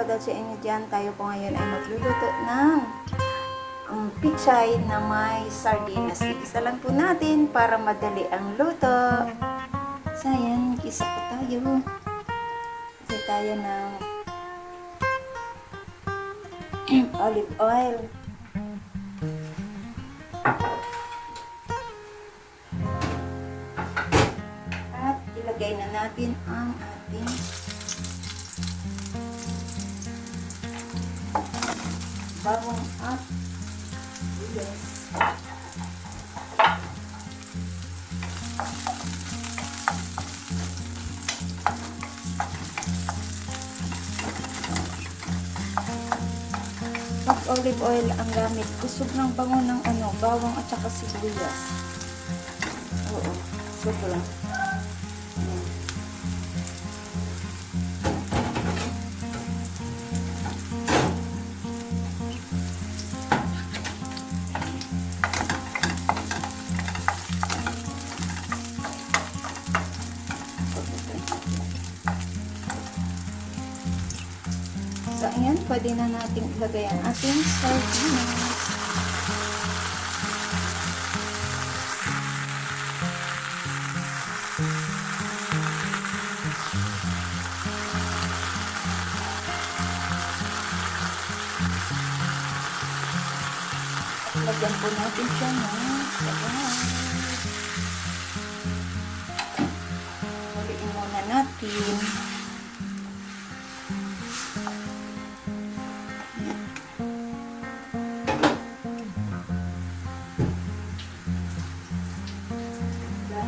shoutout sa inyo dyan. Tayo po ngayon ay magluluto ng um, pichay na may sardinas. Igisa lang po natin para madali ang luto. So, ayan, gisa po tayo. Kasi tayo ng olive oil. At ilagay na natin ang ating bawang at yes. Pag olive oil ang gamit, kusog ng bango ng ano, bawang at saka sibuyas. Oo, sobra. Ayan. Pwede na natin ilagay ang ating sardinas. At lagyan po natin siya ng sabaw. Huliin muna natin.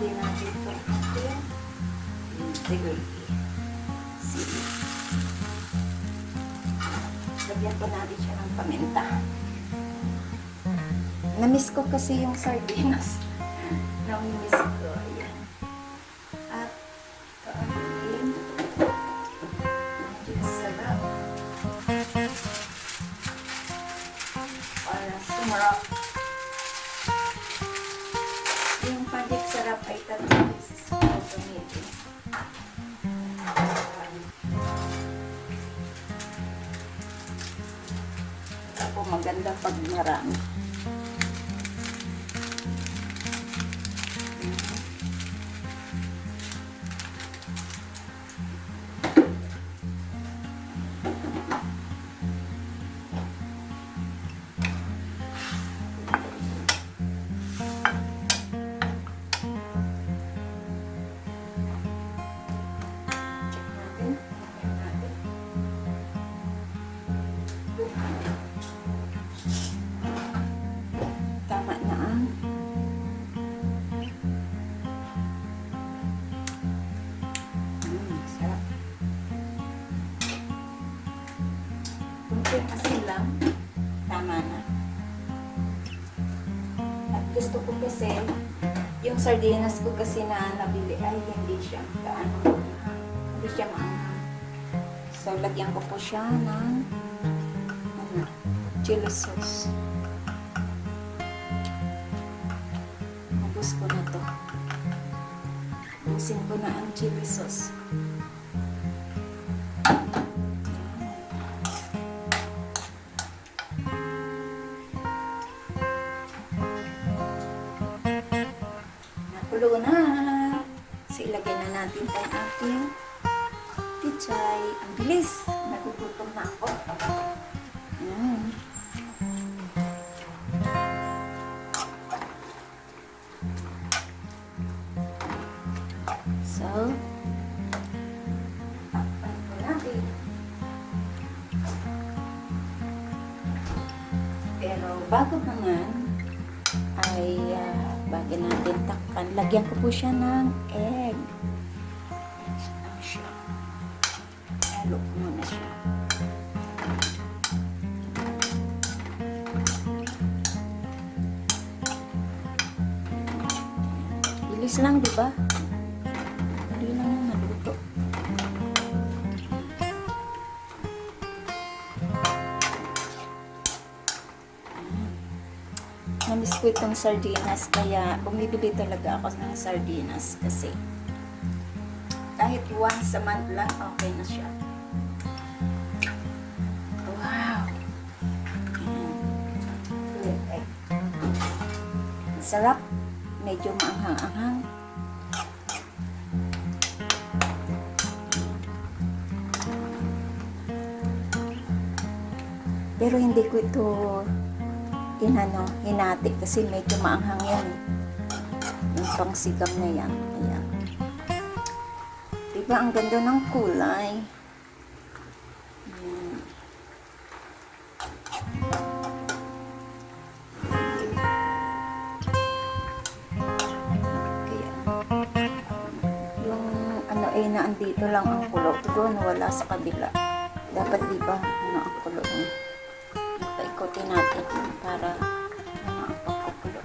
Lagyan natin ito natin. Sige. Sige. Lagyan po natin siya ng paminta. Namiss ko kasi yung sardinas. Namiss ko. Maganda pag marami. Gusto ko kasi, yung sardinas ko kasi na nabili ay hindi siya gaano. Hindi siya maanghang. So, lagyan ko po siya ng ano, chili sauce. Ubus ko na to. Ubusin ko na ang chili sauce. Nakulo na. So, ilagay na natin ang ating pichay. Ang bilis. Nagugutom na ako. Mm. So. Pero bago naman, ay bago natin takpan, lagyan ko po siya ng egg. Ano siya? Halo ko muna siya. Bilis lang, di ba? Namiss ko itong sardinas kaya bumibili talaga ako ng sardinas kasi kahit once a month lang okay na siya. Wow! Mm. Good. Eh. Sarap. Medyo maanghang-anghang. Pero hindi ko ito inano, hinati kasi medyo maanghang yan. Yung pangsigam na yan. Ayan. Diba ang ganda ng kulay? Yung ano eh naandito lang ang kulo doon wala sa kabila dapat di ba ano ang kulo niya paikotin natin para ano ang pagkukulo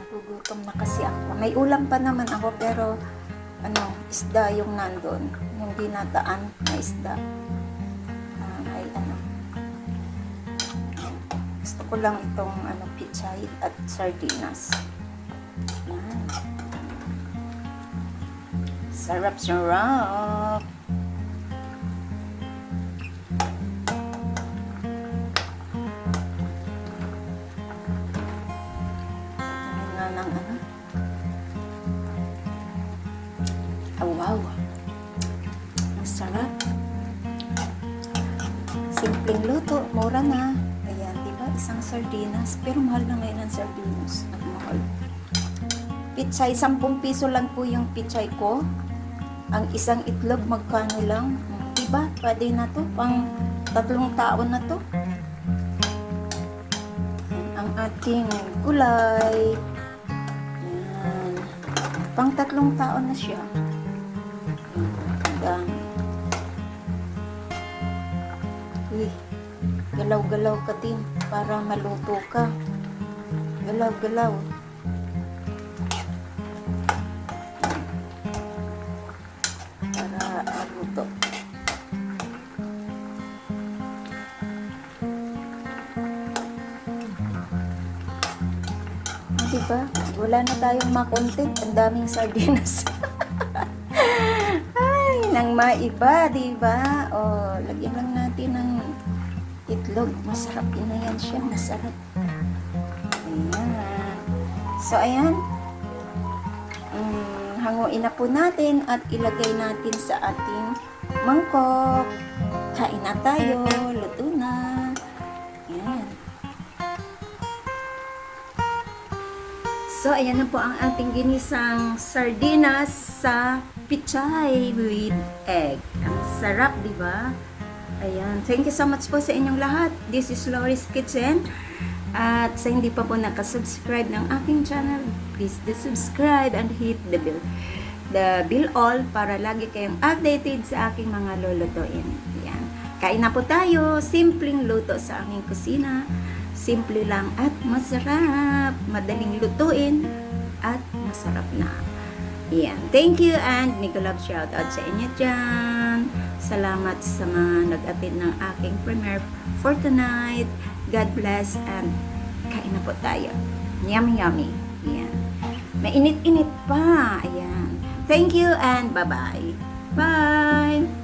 nagugutom na kasi ako. May ulam pa naman ako pero ano isda yung nandun. Yung dinataan na isda. Ah, may ano. Gusto ko lang itong ano pichay at sardinas. Yan simpleng luto mura na. Ayan diba? Isang sardinas pero mahal na ngayon ang sardinas. Mahal. Pitsay 10 piso lang po yung pitsay ko. Ang isang itlog magkano lang? Diba? Pwede na to? Pang tatlong taon na to? Ang ating gulay. Yan pang tatlong taon na siya galaw-galaw ka din para maluto ka galaw-galaw para maluto. Di ba? Wala na tayong makontent. Ang daming sardinas. Ay, nang maiba, di ba? O, lagyan lang natin ng itlog. Masarap yun na yan siya. Masarap. Ayan. So, ayan. Mm, hanguin na po natin at ilagay natin sa ating mangkok. Kain na tayo. Luto na. Ayan. So, ayan na po ang ating ginisang sardinas sa pichay with egg. Ang sarap, di ba? Ayan. Thank you so much po sa inyong lahat. This is Loris Kitchen. At sa hindi pa po nakasubscribe ng aking channel, please do subscribe and hit the bell. The bell all para lagi kayong updated sa aking mga lulutuin. Ayan. Kain na po tayo. Simpleng luto sa aming kusina. Simple lang at masarap. Madaling lutuin at masarap na. Yan. Thank you and Nicolab shout out sa inyo dyan. Salamat sa mga nag-attend ng aking premiere for tonight. God bless and kain na po tayo. Yummy, yummy. Yan. Mainit-init pa. Ayan. Thank you and bye-bye. Bye!